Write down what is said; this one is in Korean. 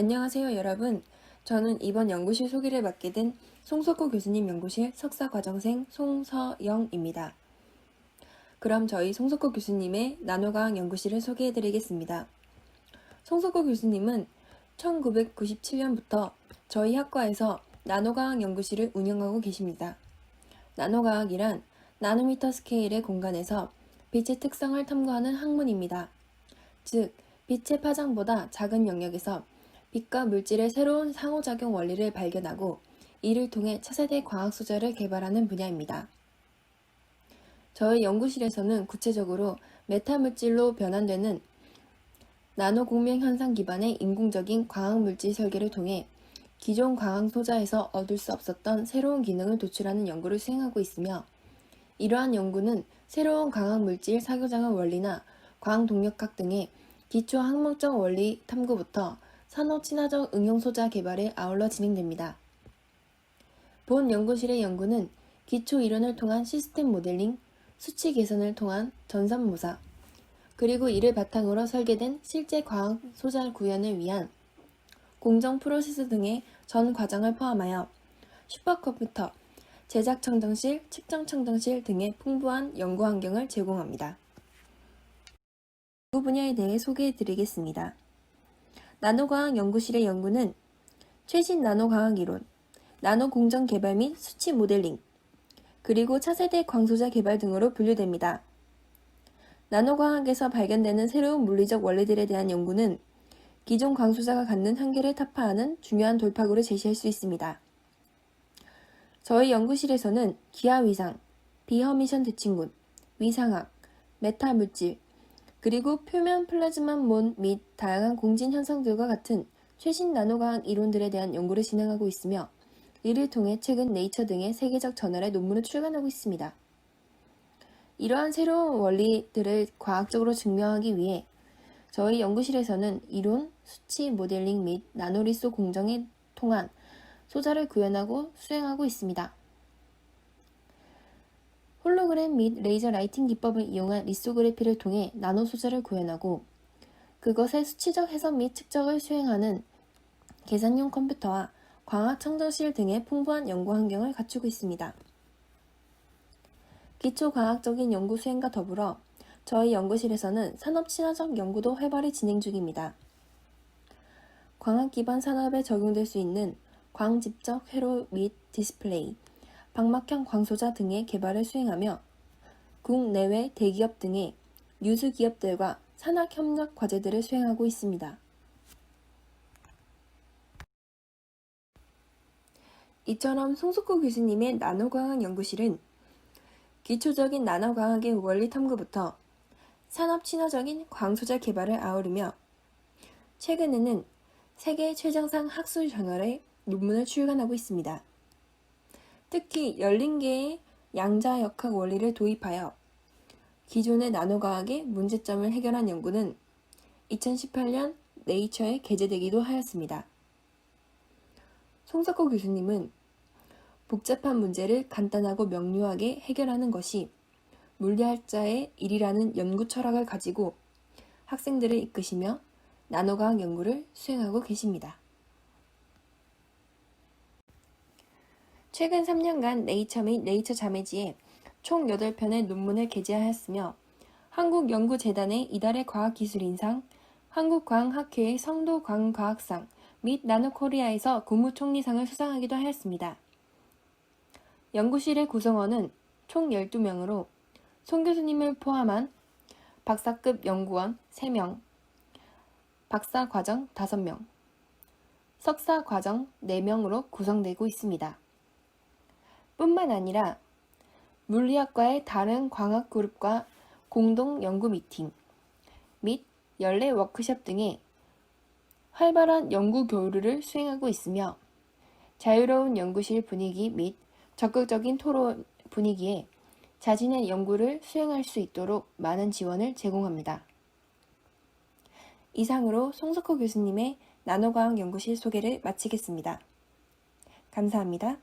안녕하세요, 여러분. 저는 이번 연구실 소개를 맡게 된 송석호 교수님 연구실 석사과정생 송서영입니다. 그럼 저희 송석호 교수님의 나노과학 연구실을 소개해 드리겠습니다. 송석호 교수님은 1997년부터 저희 학과에서 나노과학 연구실을 운영하고 계십니다. 나노과학이란 나노미터 스케일의 공간에서 빛의 특성을 탐구하는 학문입니다. 즉, 빛의 파장보다 작은 영역에서 빛과 물질의 새로운 상호작용 원리를 발견하고 이를 통해 차세대 과학 소재를 개발하는 분야입니다. 저희 연구실에서는 구체적으로 메타 물질로 변환되는 나노 공명 현상 기반의 인공적인 광학 물질 설계를 통해 기존 광학 소자에서 얻을 수 없었던 새로운 기능을 도출하는 연구를 수행하고 있으며 이러한 연구는 새로운 광학 물질 사교장의 원리나 광 동력학 등의 기초 항목적 원리 탐구부터 산업 친화적 응용 소자 개발에 아울러 진행됩니다. 본 연구실의 연구는 기초 이론을 통한 시스템 모델링, 수치 개선을 통한 전산 모사, 그리고 이를 바탕으로 설계된 실제 과학 소자 구현을 위한 공정 프로세스 등의 전 과정을 포함하여 슈퍼컴퓨터, 제작 청정실, 측정 청정실 등의 풍부한 연구 환경을 제공합니다. 연구 분야에 대해 소개해 드리겠습니다. 나노과학 연구실의 연구는 최신 나노과학 이론, 나노 공정 개발 및 수치 모델링, 그리고 차세대 광소자 개발 등으로 분류됩니다. 나노과학에서 발견되는 새로운 물리적 원리들에 대한 연구는 기존 광소자가 갖는 한계를 타파하는 중요한 돌파구를 제시할 수 있습니다. 저희 연구실에서는 기하 위상, 비허미션 대칭군, 위상학, 메타 물질, 그리고 표면 플라즈마몬 및 다양한 공진 현상들과 같은 최신 나노과학 이론들에 대한 연구를 진행하고 있으며 이를 통해 최근 네이처 등의 세계적 저널에 논문을 출간하고 있습니다. 이러한 새로운 원리들을 과학적으로 증명하기 위해 저희 연구실에서는 이론, 수치, 모델링 및 나노리소 공정에 통한 소자를 구현하고 수행하고 있습니다. 홀로그램 및 레이저 라이팅 기법을 이용한 리소그래피를 통해 나노 소재를 구현하고 그것의 수치적 해석 및 측정을 수행하는 계산용 컴퓨터와 광학 청정실 등의 풍부한 연구 환경을 갖추고 있습니다. 기초 과학적인 연구 수행과 더불어 저희 연구실에서는 산업 친화적 연구도 활발히 진행 중입니다. 광학 기반 산업에 적용될 수 있는 광 집적 회로 및 디스플레이, 방막형 광소자 등의 개발을 수행하며 국내외 대기업 등의 유수 기업들과 산학 협력 과제들을 수행하고 있습니다. 이처럼 송숙구 교수님의 나노과학 연구실은 기초적인 나노과학의 원리 탐구부터 산업 친화적인 광소자 개발을 아우르며 최근에는 세계 최정상 학술 저널에 논문을 출간하고 있습니다. 특히 열린계의 양자역학 원리를 도입하여 기존의 나노과학의 문제점을 해결한 연구는 2018년 네이처에 게재되기도 하였습니다. 송석호 교수님은 복잡한 문제를 간단하고 명료하게 해결하는 것이 물리학자의 일이라는 연구 철학을 가지고 학생들을 이끄시며 나노과학 연구를 수행하고 계십니다. 최근 3년간 네이처 및 네이처 자매지에 총 8편의 논문을 게재하였으며 한국연구재단의 이달의 과학기술인상, 한국과학학회의 성도과학과학상 및 나노코리아에서 국무총리상을 수상하기도 하였습니다. 연구실의 구성원은 총 12명으로 송 교수님을 포함한 박사급 연구원 3명, 박사과정 5명, 석사과정 4명으로 구성되고 있습니다. 뿐만 아니라 물리학과의 다른 광학 그룹과 공동 연구 미팅 및 연례 워크숍 등의 활발한 연구 교류를 수행하고 있으며 자유로운 연구실 분위기 및 적극적인 토론 분위기에 자신의 연구를 수행할 수 있도록 많은 지원을 제공합니다. 이상으로 송석호 교수님의 나노과학 연구실 소개를 마치겠습니다. 감사합니다.